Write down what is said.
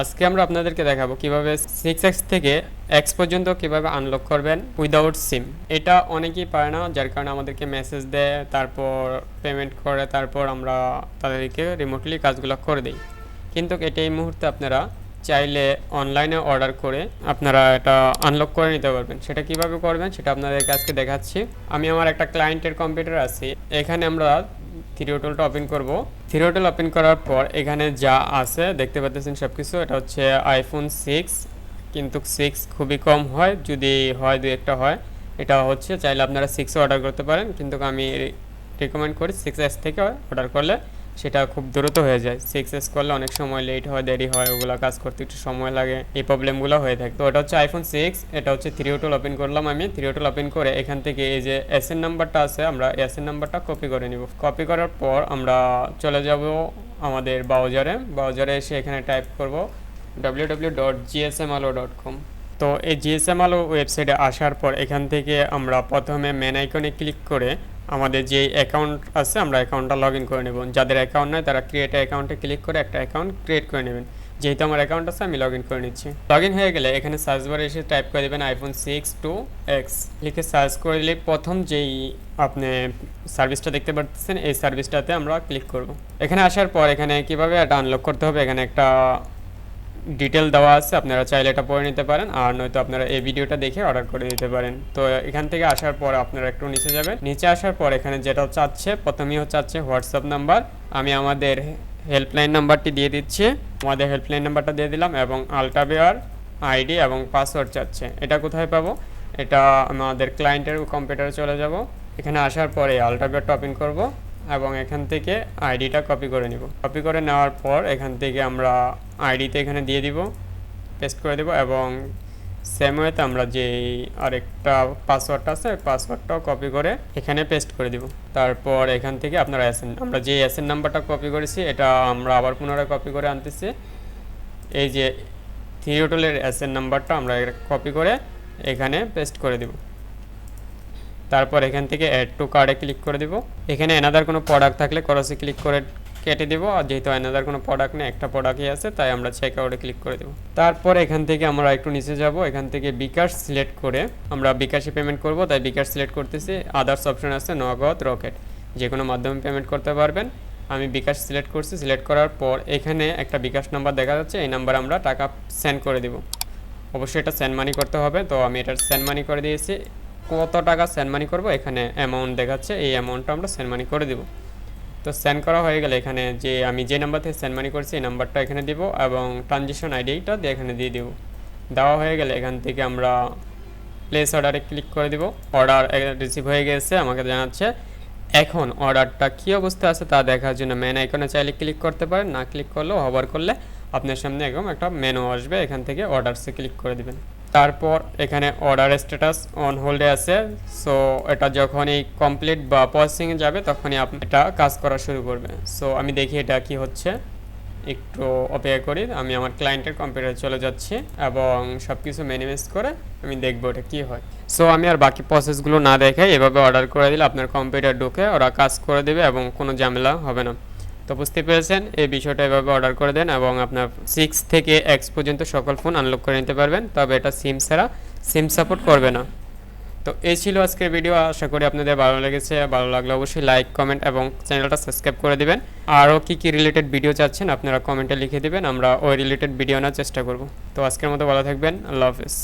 আজকে আমরা আপনাদেরকে দেখাবো কীভাবে সিক্স এক্স থেকে এক্স পর্যন্ত কীভাবে আনলক করবেন উইদাউট সিম এটা অনেকেই পারে না, যার কারণে আমাদেরকে মেসেজ দেয়, তারপর পেমেন্ট করে, তারপর আমরা তাদেরকে রিমোটলি কাজগুলো করে দিই। কিন্তু এটা এই মুহূর্তে আপনারা চাইলে অনলাইনে অর্ডার করে আপনারা এটা আনলক করে নিতে পারবেন। সেটা কীভাবে করবেন সেটা আপনাদেরকে আজকে দেখাচ্ছি। আমি আমার একটা ক্লায়েন্টের কম্পিউটার আছি, এখানে আমরা থিরিওটলটা ওপেন করব। থিরিওটল ওপেন করার পর এখানে যা আছে, দেখতে পাচ্ছেন সব কিছু এটা হচ্ছে আইফোন সিক্স কিন্তু সিক্স খুবই কম হয়, যদি হয় দু একটা হয়। এটা হচ্ছে, চাইলে আপনারা সিক্সও অর্ডার করতে পারেন, কিন্তু আমি রেকমেন্ড করি সিক্স এস থেকে অর্ডার করলে। সেটা খুব দ্রুত হয়ে যায়। সিক্স এস করলে অনেক সময় লেট হয়, দেরি হয়, ওগুলো কাজ করতে একটু সময় লাগে, এই প্রবলেমগুলো হয়ে থাকে। তো এটা হচ্ছে আইফোন সিক্স এটা হচ্ছে থ্রি ওটুল ওপেন করলাম আমি। থ্রি ওটুল ওপেন করে এখান থেকে এই যে এস এন নাম্বারটা আছে, আমরা এস এন নাম্বারটা কপি করে নিব। কপি করার পর আমরা চলে যাব আমাদের ব্রাউজারে ব্রাউজারে এসে এখানে টাইপ করব www.gsmalo.com তো এই জিএসএম আলো ওয়েবসাইটে আসার পর এখান থেকে আমরা প্রথমে মেন আইকনে ক্লিক করে আমাদের যে অ্যাকাউন্ট আছে, আমরা অ্যাকাউন্টটা লগ ইন করে নেব। যাদের অ্যাকাউন্ট নয় তারা ক্রিয়েট অ্যাকাউন্টে ক্লিক করে একটা অ্যাকাউন্ট ক্রিয়েট করে নেবেন। যেহেতু আমার অ্যাকাউন্ট আছে, আমি লগ ইন করে নিচ্ছি। লগ ইন হয়ে গেলে এখানে সার্চ বারে এসে টাইপ করে দেবেন আইফোন সিক্স টু এক্স লিখে সার্চ করে দিলে প্রথম যেই আপনি সার্ভিসটা দেখতে পাচ্ছেন এই সার্ভিসটাতে আমরা ক্লিক করব। এখানে আসার পর এখানে কীভাবে এটা আনলক করতে হবে? এখানে একটা ডিটেল দেওয়া আছে, আপনারা চাইলে এটা পড়ে নিতে পারেন, আর নয়তো আপনারা এই ভিডিওটা দেখে অর্ডার করে দিতে পারেন। তো এখান থেকে আসার পর আপনারা একটু নিচে যাবেন। নিচে আসার পর এখানে যেটা চাচ্ছে, প্রথমেই চাচ্ছে হোয়াটসঅ্যাপ নাম্বার আমি আমাদের হেল্পলাইন নাম্বারটি দিয়ে দিচ্ছি। আমাদের হেল্পলাইন নাম্বারটা দিয়ে দিলাম এবং আলটাবেয়ার আইডি এবং পাসওয়ার্ড চাচ্ছে। এটা কোথায় পাবো? এটা আমাদের ক্লায়েন্টের কম্পিউটারে চলে যাব। এখানে আসার পরে আলটাবেয়ারটা ওপেন করব। এবং এখান থেকে আইডিটা কপি করে নিব। কপি করে নেওয়ার পর এখান থেকে আমরা আইডিতে এখানে দিয়ে দিব পেস্ট করে দেব এবং সেম ওয়েতে আমরা যে আরেকটা পাসওয়ার্ডটা আছে পাসওয়ার্ডটাও কপি করে এখানে পেস্ট করে দিব। তারপর এখান থেকে আপনারা এসেন আমরা যে এসেন নাম্বারটা কপি করেছি, এটা আমরা আবার পুনরায় কপি করে আনতেছি। এই যে থিওটলের এসেন নাম্বারটা আমরা কপি করে এখানে পেস্ট করে দিব। তারপর এখান থেকে অ্যাড টু কার্ডে ক্লিক করে দিব। এখানে এনাদার কোনো প্রোডাক্ট থাকলে করসে ক্লিক করে কেটে দিব। আর যেহেতু এনাদার কোনো প্রোডাক্ট নেই, একটা প্রোডাক্টই আছে, তাই আমরা চেক আউটে ক্লিক করে দেবো। তারপর এখান থেকে আমরা একটু নিচে যাব। এখান থেকে বিকাশ সিলেক্ট করে আমরা বিকাশে পেমেন্ট করব। তাই বিকাশ সিলেক্ট করতেছি। আদার্স অপশন আছে, নগদ রকেট যে কোনো মাধ্যমে পেমেন্ট করতে পারবেন। আমি বিকাশ সিলেক্ট করছি। সিলেক্ট করার পর এখানে একটা বিকাশ নাম্বার দেখা যাচ্ছে। এই নাম্বার আমরা টাকা সেন্ড করে দিব। অবশ্যই এটা সেন্ড মানি করতে হবে। তো আমি এটা সেন্ড মানি করে দিয়েছি। কত টাকা সেন্ড মানি করব? এখানে অ্যামাউন্ট দেখাচ্ছে, এই অ্যামাউন্টটা আমরা সেন্ড মানি করে দিব। তো সেন্ড করা হয়ে গেলে এখানে যে আমি যে নাম্বার থেকে সেন্ড মানি করছি, এই নাম্বারটা এখানে দিব এবং ট্রানজেকশন আইডিটা দিয়ে এখানে দিয়ে দিব। দেওয়া হয়ে গেলে এখান থেকে আমরা প্লেস অর্ডারে ক্লিক করে দিব। অর্ডার রিসিভ হয়ে গেছে, আমাকে জানাচ্ছে। এখন অর্ডারটা কী অবস্থা আছে তা দেখার জন্য মেন আইকনে চাইলে ক্লিক করতে পারেন, না ক্লিক করলেও হবার করলে আপনার সামনে একদম একটা মেনু আসবে, এখান থেকে অর্ডারসে ক্লিক করে দিবেন। তারপর এখানে অর্ডার স্ট্যাটাস অন হোল্ডে আছে। সো এটা যখনই কমপ্লিট বা প্রসেসিংয়ে যাবে, তখনই আপনি এটা কাজ করা শুরু করবে। সো আমি দেখি এটা কি হচ্ছে। একটু অপেক্ষা করি, আমি আমার ক্লায়েন্টের কম্পিউটারে চলে যাচ্ছি এবং সব কিছু ম্যানেজ করে আমি দেখব এটা কী হয়। সো আমি আর বাকি প্রসেসগুলো না দেখে এভাবে অর্ডার করে দিলে আপনার কম্পিউটার ঢুকে ওরা কাজ করে দেবে এবং কোনো ঝামেলা হবে না। তো বুঝতে পেরেছেন, এই বিষয়টা এভাবে অর্ডার করে দেন এবং আপনার সিক্স থেকে এক্স পর্যন্ত সকল ফোন আনলক করে নিতে পারবেন, তবে এটা সিম ছাড়া সিম সাপোর্ট করবে না। তো এই ছিল আজকের ভিডিও আশা করি আপনাদের ভালো লেগেছে। ভালো লাগলে অবশ্যই লাইক কমেন্ট এবং চ্যানেলটা সাবস্ক্রাইব করে দিবেন। আরও কী কী রিলেটেড ভিডিও চাচ্ছেন আপনারা কমেন্টে লিখে দিবেন, আমরা ওই রিলেটেড ভিডিও আনার চেষ্টা করব। তো আজকের মতো ভালো থাকবেন, আল্লাহ হাফেজ।